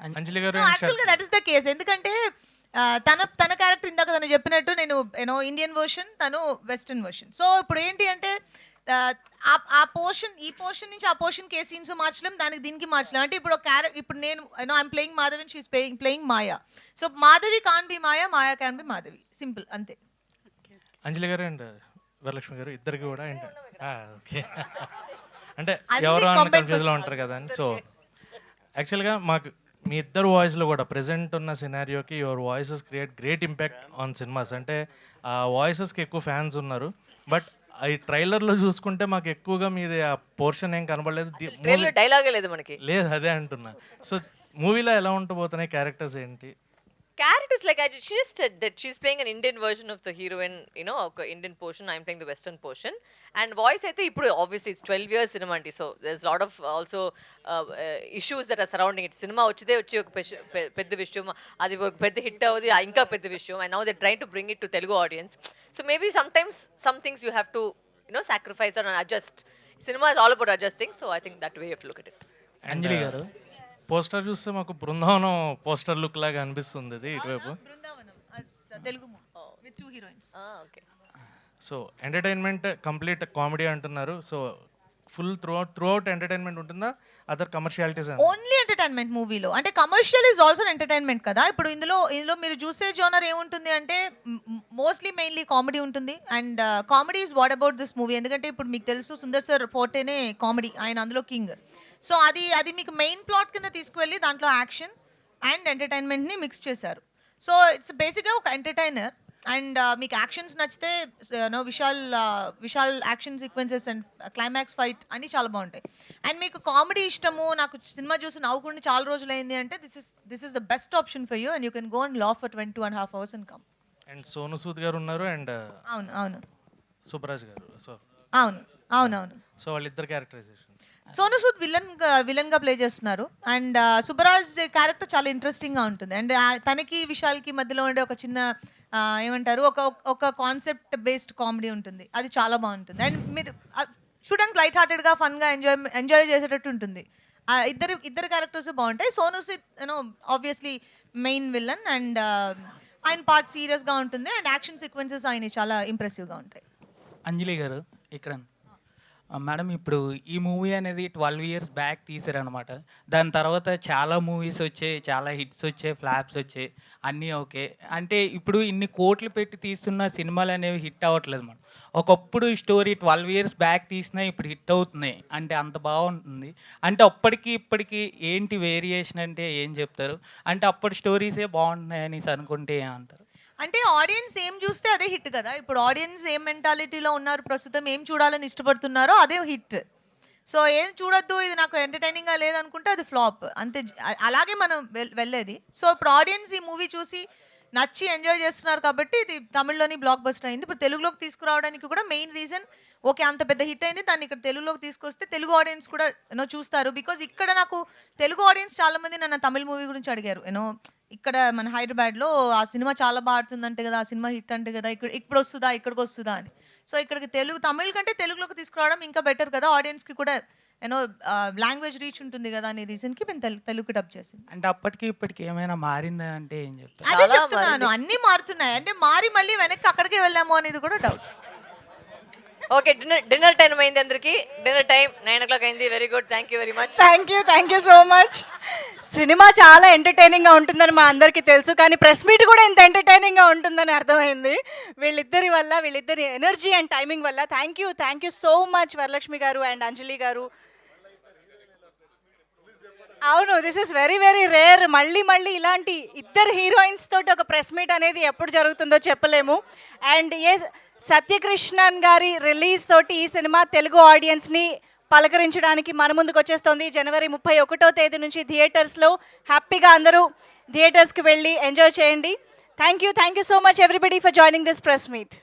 అంజలి గారు యాక్చువల్గా that is the case ఎందుకంటే తన తన క్యారెక్టర్ ఇందాక తను చెప్పినట్టు నేను యూనో ఇండియన్ వర్షన్ తను వెస్టర్న్ వర్షన్ సో ఇప్పుడు ఏంటి అంటే ఆ, పోర్షన్ ఈ పోర్షన్ నుంచి ఆ పోర్షన్ కే సీన్స్ మార్చలేం దానికి దీనికి మార్చలేం. అంటే ఇప్పుడు క్యారెక్టర్ ఇప్పుడు నేను you know I'm playing Madhavi she's playing playing Maya so Madhavi can be Maya Maya can be Madhavi simple అంతే. అంజలి గారు అండ్ వరలక్ష్మి గారు ఇద్దరికి కూడా ఓకే. అంటే ఎవరు కన్ఫ్యూజ్లో ఉంటారు కదా అని. సో యాక్చువల్గా మాకు మీ ఇద్దరు వాయిస్లో కూడా ప్రెసెంట్ ఉన్న సినారియోకి your voices create great impact on cinemas అంటే ఆ వాయిసెస్కి ఎక్కువ ఫ్యాన్స్ ఉన్నారు. బట్ ఈ ట్రైలర్లో చూసుకుంటే మాకు ఎక్కువగా మీది ఆ పోర్షన్ ఏం కనబడలేదు. డైలాగే లేదు మనకి. లేదు అదే అంటున్నా. సో మూవీలో ఎలా ఉండబోతున్నాయి క్యారెక్టర్స్ ఏంటి? Characters like I she just that she's playing an Indian version of the heroine you know ఒక Indian portion I'm playing the western portion and voice అయితే ఇప్పుడు obviously it's twelve years cinema అండి. So there's lot of also issues that are surrounding it cinema వచ్చిదే వచ్చి ఒక పెద్ద విషయం అది ఒక పెద్ద హిట్ అవుది ఇంకా పెద్ద విషయం. And now they try to bring it to Telugu audience so maybe sometimes some things you have to you know sacrifice or adjust cinema is all about adjusting so I think that way of look it Anjali garu? Poster చూస్తే మాకు Brindavanam poster look లాగా అనిపిస్తుంది ఇది ఇటువైపు. Brindavanam. Telugu with two heroines okay. So entertainment complete comedy అంటున్నారు. So full throughout throughout entertainment ఉంటుందా other commercialities only entertainment మూవీలో అంటే కమర్షియల్ ఇస్ ఆల్సో ఎంటర్టైన్మెంట్ కదా? ఇప్పుడు ఇందులో ఇందులో మీరు చూసే జోనర్ ఏముంటుంది అంటే మోస్ట్లీ మెయిన్లీ కామెడీ ఉంటుంది. And comedy is what about this movie ఎందుకంటే ఇప్పుడు మీకు తెలుసు సుందర్ సార్ ఫోర్టేనే కామెడీ ఆయన అందులో కింగ్ సో అది అది మీకు మెయిన్ ప్లాట్ కింద తీసుకువెళ్ళి దాంట్లో యాక్షన్ అండ్ ఎంటర్టైన్మెంట్ని మిక్స్ చేశారు. సో ఇట్స్ బేసిక్గా ఒక ఎంటర్టైనర్ అండ్ మీకు యాక్షన్స్ నచ్చితే no Vishal Vishal action sequences and climax fight అన్నీ చాలా బాగుంటాయి. అండ్ మీకు కామెడీ ఇష్టము నాకు సినిమా చూసి నవ్వుకుంటే చాలా రోజులైంది అంటే this is this is the best option for you and you can go and laugh for twenty two and half hours and come and Sonu Sood garu ఉన్నారు అండ్ అవును అవును. సుబ్రాజ్ గారు. సో అవును అవునవును. సో వాళ్ళిద్దరు క్యారెక్టరైజేషన్ సోను సూద్ విలన్ విలన్గా play చేస్తున్నారు. And Subbaraj character చాలా ఇంట్రెస్టింగ్గా ఉంటుంది. అండ్ తనకి విశాల్కి మధ్యలో ఉండే ఒక చిన్న ఏమంటారు ఒక ఒక కాన్సెప్ట్ బేస్డ్ కామెడీ ఉంటుంది. అది చాలా బాగుంటుంది. అండ్ మీరు చూడడానికి లైట్ హార్టెడ్గా ఫన్గా ఎంజాయ్ ఎంజాయ్ చేసేటట్టు ఉంటుంది. ఇద్దరు ఇద్దరు క్యారెక్టర్స్ బాగుంటాయి. Sonu Sood you know obviously main villain and ఆయన పార్ట్ సీరియస్గా ఉంటుంది. అండ్ యాక్షన్ సీక్వెన్సెస్ ఆయన చాలా ఇంప్రెసివ్గా ఉంటాయి. అంజలి గారు ఇక్కడ. మేడం ఇప్పుడు ఈ మూవీ అనేది ట్వెల్వ్ ఇయర్స్ బ్యాక్ తీసారనమాట దాని తర్వాత చాలా మూవీస్ వచ్చాయి చాలా హిట్స్ వచ్చాయి ఫ్లాప్స్ వచ్చాయి అన్నీ ఓకే. అంటే ఇప్పుడు ఇన్ని కోట్లు పెట్టి తీస్తున్న సినిమాలు అనేవి హిట్ అవ్వట్లేదు మేడం. ఒకప్పుడు స్టోరీ ట్వెల్వ్ ఇయర్స్ బ్యాక్ తీసినా ఇప్పుడు హిట్ అవుతున్నాయి. అంటే అంత బాగుంటుంది. అంటే అప్పటికి ఇప్పటికి ఏంటి వేరియేషన్ అంటే ఏం చెప్తారు? అంటే అప్పటి స్టోరీసే బాగుంటున్నాయి అనేసి అనుకుంటే అంటారు అంటే ఆడియన్స్ ఏం చూస్తే అదే హిట్ కదా. ఇప్పుడు ఆడియన్స్ ఏం మెంటాలిటీలో ఉన్నారు ప్రస్తుతం ఏం చూడాలని ఇష్టపడుతున్నారో అదే హిట్. సో ఏం చూడొద్దు ఇది నాకు ఎంటర్టైనింగ్గా లేదనుకుంటే అది ఫ్లాప్. అంతే అలాగే మనం వెళ్ళేది. సో ఇప్పుడు ఆడియన్స్ ఈ మూవీ చూసి నచ్చి ఎంజాయ్ చేస్తున్నారు కాబట్టి ఇది తమిళ్ళోని బ్లాక్ బస్టర్ అయింది. ఇప్పుడు తెలుగులోకి తీసుకురావడానికి కూడా మెయిన్ రీజన్ ఓకే అంత పెద్ద హిట్ అయింది దాన్ని ఇక్కడ తెలుగులోకి తీసుకొస్తే తెలుగు ఆడియన్స్ కూడా యూనో చూస్తారు. బికాజ్ ఇక్కడ నాకు తెలుగు ఆడియన్స్ చాలా మంది నన్ను తమిళ మూవీ గురించి అడిగారు. యూనో ఇక్కడ మన హైదరాబాద్లో ఆ సినిమా చాలా బాగా ఆడుతుందంటే కదా ఆ సినిమా హిట్ అంటే కదా ఇక్కడ ఇప్పుడు వస్తుందా ఇక్కడికి వస్తుందా అని. సో ఇక్కడికి తెలుగు తమిళ్ కంటే తెలుగులోకి తీసుకురావడం ఇంకా బెటర్ కదా ఆడియన్స్కి కూడా యూనో లాంగ్వేజ్ రీచ్ ఉంటుంది కదా అనే రీజన్కి మేము తెలు తెలుగు డబ్ చేసింది. అంటే అప్పటికి ఇప్పటికి ఏమైనా మారిందా అంటే ఏం చెప్తారు? అదే చాలా చెప్తున్నాను. అన్నీ మారుతున్నాయి. అంటే మారి మళ్ళీ వెనక్కి అక్కడికే వెళ్ళాము అనేది కూడా doubt okay dinner dinner time అయింది అందరికి. Dinner time nine o'clock అయింది. Very good thank you very much thank you thank you so much cinema చాలా ఎంటర్టైనింగ్గా ఉంటుందని మా అందరికీ తెలుసు కానీ ప్రెస్ మీట్ కూడా ఇంత ఎంటర్టైనింగ్గా ఉంటుందని అర్థమైంది. వీళ్ళిద్దరి వల్ల వీళ్ళిద్దరి ఎనర్జీ అండ్ టైమింగ్ వల్ల. Thank you thank you so much Varalakshmi garu and Anjali garu. అవును this is very very rare మళ్ళీ మళ్ళీ ఇలాంటి ఇద్దరు హీరోయిన్స్ తోటి ఒక ప్రెస్ మీట్ అనేది ఎప్పుడు జరుగుతుందో చెప్పలేము. అండ్ ఏ సత్యకృష్ణన్ గారి రిలీజ్ తోటి ఈ సినిమా తెలుగు ఆడియన్స్ని పలకరించడానికి మన ముందుకు వచ్చేస్తోంది జనవరి ముప్పై ఒకటో తేదీ నుంచి థియేటర్స్లో హ్యాపీగా అందరూ థియేటర్స్కి వెళ్ళి ఎంజాయ్ చేయండి. Thank you thank you so much everybody for joining this press meet